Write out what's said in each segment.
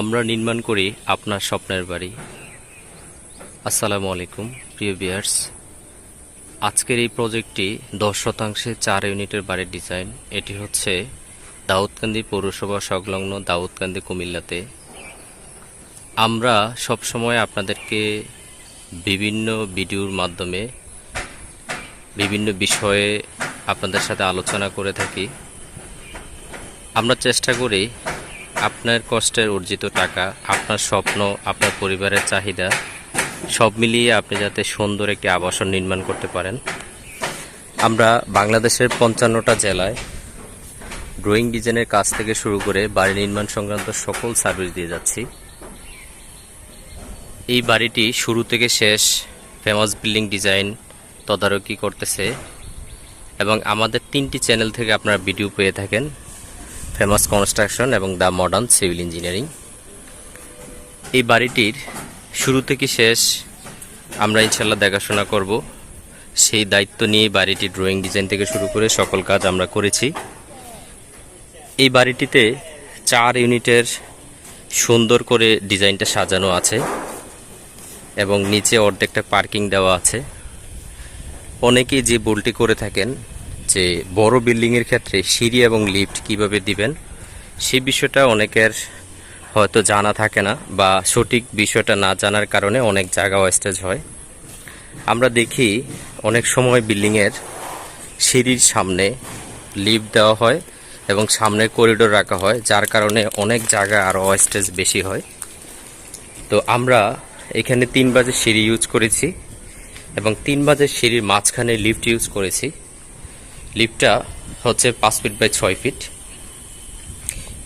আমরা নির্মাণ করি আপনার স্বপ্নের বাড়ি। আসসালামু আলাইকুম, প্রিয় বিয়ার্স আজকের এই প্রজেক্টটি দশ শতাংশে চার ইউনিটের বাড়ির ডিজাইন। এটি হচ্ছে দাউদকান্দি পৌরসভা সংলগ্ন দাউদকান্দি কুমিল্লাতে। আমরা সবসময় আপনাদেরকে বিভিন্ন ভিডিওর মাধ্যমে বিভিন্ন বিষয়ে আপনাদের সাথে আলোচনা করে থাকি। আমরা চেষ্টা করি আপনার কষ্টের অর্জিত টাকা, আপনার স্বপ্ন, আপনার পরিবারের চাহিদা, সব মিলিয়ে আপনি যাতে সুন্দর একটি আবাসন নির্মাণ করতে পারেন। আমরা বাংলাদেশের পঞ্চান্নটা জেলায় ড্রয়িং ডিজাইনের কাজ থেকে শুরু করে বাড়ি নির্মাণ সংক্রান্ত সকল সার্ভিস দিয়ে যাচ্ছি। এই বাড়িটি শুরু থেকে শেষ ফেমাস বিল্ডিং ডিজাইন তদারকি করতেছে এবং আমাদের তিনটি চ্যানেল থেকে আপনারা ভিডিও পেয়ে থাকেন। ফেমাস কনস্ট্রাকশন এবং দ্য মডার্ন সিভিল ইঞ্জিনিয়ারিং। এই বাড়িটির শুরু থেকে শেষ আমরা ইনশাল্লাহ দেখাশোনা করব। সেই দায়িত্ব নিয়ে বাড়িটি ড্রয়িং ডিজাইন থেকে শুরু করে সকল কাজ আমরা করেছি। এই বাড়িটিতে চার ইউনিটের সুন্দর করে ডিজাইনটা সাজানো আছে এবং নিচে অর্ধেকটা পার্কিং দেওয়া আছে। অনেকেই যে ভুলটি করে থাকেন যে বড় বিল্ডিংয়ের ক্ষেত্রে সিঁড়ি এবং লিফট কীভাবে দিবেন সেই বিষয়টা অনেকের হয়তো জানা থাকে না বা সঠিক বিষয়টা না জানার কারণে অনেক জায়গা ওয়েস্টেজ হয়। আমরা দেখি অনেক সময় বিল্ডিংয়ের সিঁড়ির সামনে লিফট দেওয়া হয় এবং সামনে করিডোর রাখা হয়, যার কারণে অনেক জায়গা আরও ওয়েস্টেজ বেশি হয়। তো আমরা এখানে তিন বাজে সিঁড়ি ইউজ করেছি এবং তিন বাজে সিঁড়ির মাঝখানে লিফট ইউজ করেছি। লিফটটা হচ্ছে পাঁচ ফিট বাই ছয় ফিট।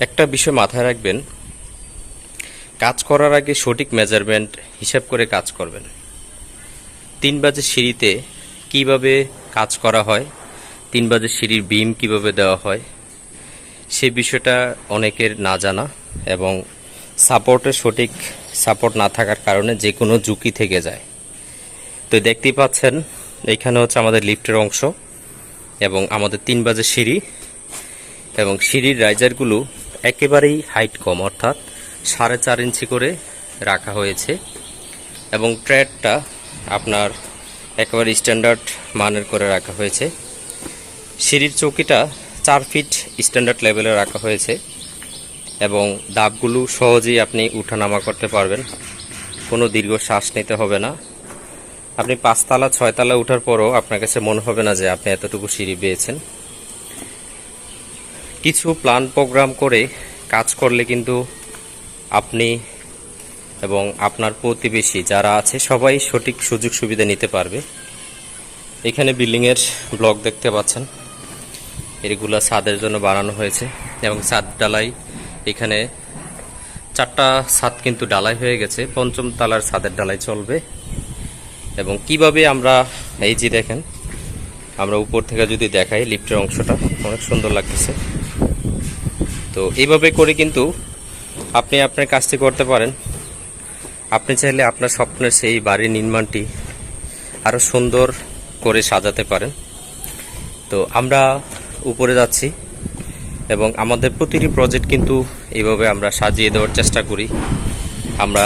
একটা বিষয় মাথায় রাখবেন, কাজ করার আগে সঠিক মেজারমেন্ট হিসাব করে কাজ করবেন। তিন বাজে সিঁড়িতে কীভাবে কাজ করা হয়, তিন বাজে সিঁড়ির বিম কীভাবে দেওয়া হয়, সে বিষয়টা অনেকের না জানা এবং সাপোর্টের সঠিক সাপোর্ট না থাকার কারণে যে কোনো ঝুঁকি থেকে যায়। তো দেখতেই পাচ্ছেন, এখানে হচ্ছে আমাদের লিফটের অংশ। এবং আমাদের তিন বাজে সিঁড়ি এবং সিঁড়ির রাইজারগুলো একেবারেই হাইট কম, অর্থাৎ সাড়ে চার ইঞ্চি করে রাখা হয়েছে এবং ট্র্যাডটা আপনার একেবারে স্ট্যান্ডার্ড মানের করে রাখা হয়েছে। সিঁড়ির চৌকিটা চার ফিট স্ট্যান্ডার্ড লেভেলে রাখা হয়েছে এবং দাবগুলো সহজেই আপনি উঠানামা করতে পারবেন। কোনো দীর্ঘ শ্বাস নিতে হবে না। আপনি পাঁচতলা, ছয়তলা উঠার পরও আপনার কাছে মনে হবে না যে আপনি এতটুকু সিঁড়ি পেয়েছেন কিছু প্ল্যান প্রোগ্রাম করে কাজ করলে কিন্তু আপনি এবং আপনার প্রতিবেশী যারা আছে সবাই সঠিক সুযোগ সুবিধা নিতে পারবে। এখানে বিল্ডিংয়ের ব্লক দেখতে পাচ্ছেন। এগুলা ছাদের জন্য বানানো হয়েছে এবং ছাদ ডালাই এখানে চারটা ছাদ কিন্তু ডালাই হয়ে গেছে। পঞ্চম তালার ছাদের ডালাই চলবে। এবং কীভাবে আমরা, এই যে দেখেন, আমরা উপর থেকে যদি দেখাই লিফটের অংশটা, অনেক সুন্দর লাগতেছে। তো এইভাবে করে কিন্তু আপনি আপনার কাজটি করতে পারেন। আপনি চাইলে আপনার স্বপ্নের সেই বাড়ির নির্মাণটি আরও সুন্দর করে সাজাতে পারেন। তো আমরা উপরে যাচ্ছি এবং আমাদের প্রতিটি প্রজেক্ট কিন্তু এইভাবে আমরা সাজিয়ে দেওয়ার চেষ্টা করি। আমরা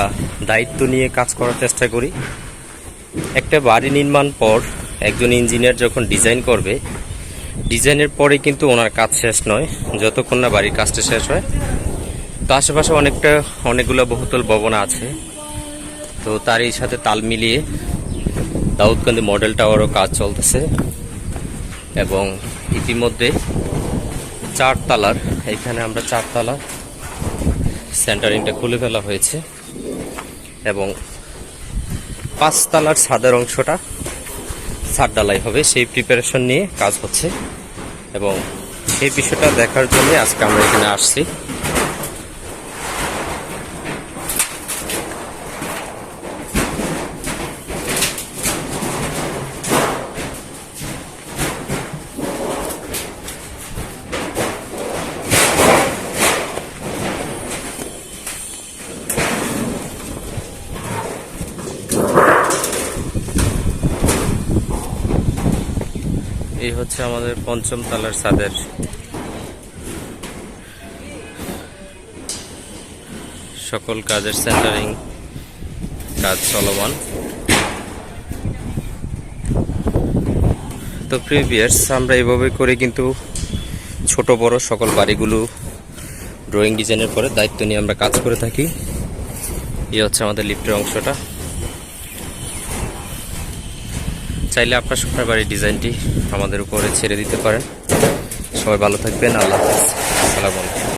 দায়িত্ব নিয়ে কাজ করার চেষ্টা করি। একটা বাড়ি নির্মাণ পর একজন ইঞ্জিনিয়ার যখন ডিজাইন করবে, ডিজাইনের পরে কিন্তু ওনার কাজ শেষ নয়, যতক্ষণ না বাড়ির কাজটা শেষ হয়। তো আশেপাশে অনেকটা, অনেকগুলো বহুতল ভবন আছে। তো তারই সাথে তাল মিলিয়ে দাউদকান্দি মডেল টাওয়ারও কাজ চলতেছে। এবং ইতিমধ্যে চারতলার, এখানে আমরা চারতলা সেন্টারিংটা খুলে ফেলা হয়েছে। এবং পাঁচতলার ছাদের অংশটা। ছাদ ডালাই হবে, সেই প্রিপারেশন নিয়ে কাজ হচ্ছে। এবং সেই বিষয়টা দেখার জন্য আজকে আমরা এখানে আসছি। এই হচ্ছে আমাদের পঞ্চম তলার ছাদের সকল কাজের সেন্টারিং কাজ চলমান। তো প্রিভিয়ার্স আমরা এভাবে করে কিন্তু ছোট, বড় সকল বাড়িগুলো ড্রয়িং ডিজাইনের পরে দায়িত্ব নিয়ে আমরা কাজ করে থাকি। এই হচ্ছে আমাদের লিফটের অংশটা। চাইলে আপনার সবার বাড়ির ডিজাইনটি আমাদের উপরে ছেড়ে দিতে পারেন। সবাই ভালো থাকবেন, আল্লাহ হাফেজ। আসসালামু আলাইকুম।